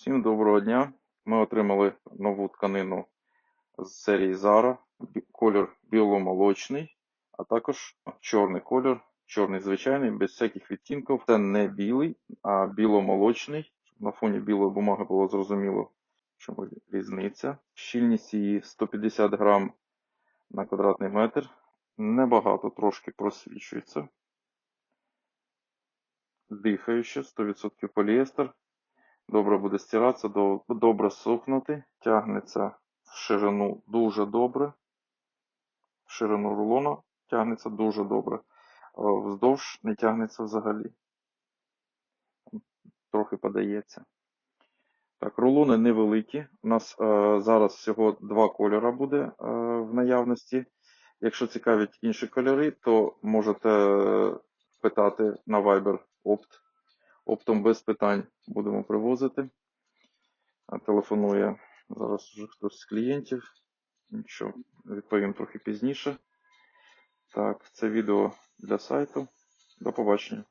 Всім доброго дня. Ми отримали нову тканину з серії Zara. Колір біломолочний, а також чорний колір, чорний звичайний, без всяких відтінків. Це не білий, а біломолочний. Щоб На фоні білої бумаги було зрозуміло, чому різниця. Щільність її 150 грам на квадратний метр. Небагато трошки просвічується. Дихаюче, 100% поліестер. Добре буде стиратися, добре сохнути, тягнеться в ширину дуже добре. В ширину рулона тягнеться дуже добре. Вздовж не тягнеться взагалі. Трохи подається. Так, рулони невеликі. У нас е, зараз всього два кольори буде е, в наявності. Якщо цікавлять інші кольори, то можете питати на Viber Opt. Оптом без питань будемо привозити. Телефонує зараз вже хтось з клієнтів. Нічого, відповім трохи пізніше. Так, це відео для сайту. До побачення.